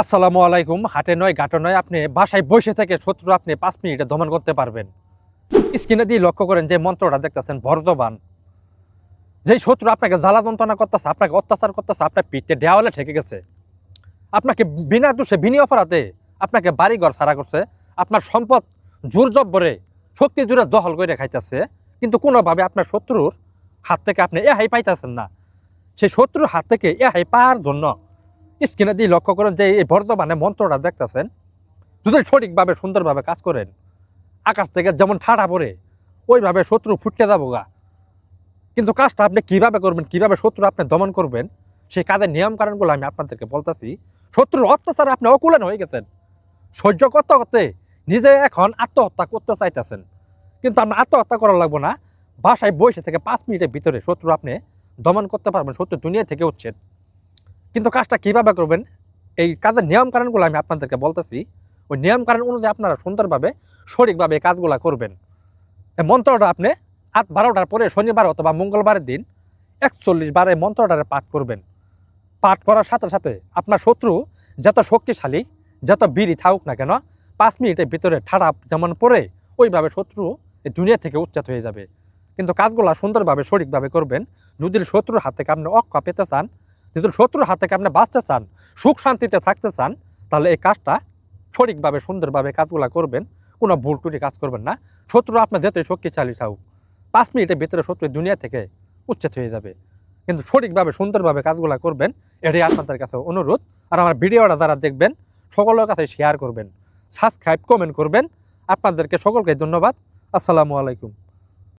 আসসালামু আলাইকুম। হাটে নয়, ঘাটে নয়, আপনি বাসায় বসে থেকে শত্রু আপনি পাঁচ মিনিটে দমন করতে পারবেন। স্ক্রিনে দিয়ে লক্ষ্য করেন যে মন্ত্রটা দেখতেছেন বর্ধমান যেই শত্রু আপনাকে জ্বালা যন্ত্রণা করতেছে, আপনাকে অত্যাচার করতেছে, আপনার পিঠে দেওয়ালে ঠেকে গেছে। আপনাকে বিনা দোষে, বিনি অপরাধে আপনাকে বাড়িঘর সারা করছে। আপনার সম্পদ জোর জব্বরে শক্তি জোরে দখল করে খাইতেছে। কিন্তু কোনোভাবে আপনার শত্রুর হাত থেকে আপনি এহাই পাইতেছেন না। সেই শত্রুর হাত থেকে এহাই পাওয়ার জন্য স্ক্রিনে দিয়ে লক্ষ্য করেন যে এই বর্তমানে মন্ত্রটা দেখতেছেন, যদি সঠিকভাবে, সুন্দরভাবে কাজ করেন, আকাশ থেকে যেমন ঠাড়া পড়ে, ওইভাবে শত্রু ফুটকে যাব গা। কিন্তু কাজটা আপনি কীভাবে করবেন, কীভাবে শত্রু আপনি দমন করবেন, সেই কাজের নিয়ম কারণগুলো আমি আপনাদেরকে বলতেছি। শত্রুর অত্যাচারে আপনি অকুলেন হয়ে গেছেন। সহ্য করতে করতে নিজে এখন আত্মহত্যা করতে চাইতেছেন। কিন্তু আপনি আত্মহত্যা করা লাগবো না। বাসায় বসে থেকে পাঁচ মিনিটের ভিতরে শত্রু আপনি দমন করতে পারবেন শত্রু দুনিয়া থেকে উচ্ছেদ। কিন্তু কাজটা কীভাবে করবেন? এই কাজের নিয়ম কারণগুলো আমি আপনাদেরকে বলতেছি। ওই নিয়ম কারণ অনুযায়ী আপনারা সুন্দরভাবে, সঠিকভাবে এই কাজগুলো করবেন। এই মন্ত্রটা আপনি আট বারোটার পরে শনিবার অথবা মঙ্গলবারের দিন একচল্লিশ বার এই মন্ত্রটারে পাঠ করবেন। পাঠ করার সাথে সাথে আপনার শত্রু যত শক্তিশালী, যত বীরই থাকুক না কেন, পাঁচ মিনিটের ভিতরে ঠাড়া যেমন পড়ে ওইভাবে শত্রু দুনিয়া থেকে উচ্ছেদ হয়ে যাবে। কিন্তু কাজগুলো সুন্দরভাবে, সঠিকভাবে করবেন। যদি শত্রুর হাত থেকে আপনি অক্ষ পেতে চান, যদি শত্রুর হাত থেকে আপনি বাঁচতে চান, সুখ শান্তিতে থাকতে চান, তাহলে এই কাজটা সঠিকভাবে, সুন্দরভাবে কাজগুলো করবেন। কোনো ভুল টুটি কাজ করবেন না। শত্রু আপনার যেতে শক্তিশালী থাকুক। পাঁচ মিনিটের ভিতরে শত্রু দুনিয়া থেকে উচ্ছেদ হয়ে যাবে। কিন্তু সঠিকভাবে, সুন্দরভাবে কাজগুলো করবেন, এটাই আপনাদের কাছে অনুরোধ। আর আমার ভিডিওটা যারা দেখবেন, সকলের কাছে শেয়ার করবেন সাবস্ক্রাইব কমেন্ট করবেন। আপনাদেরকে সকলকে ধন্যবাদ। আসসালামু আলাইকুম।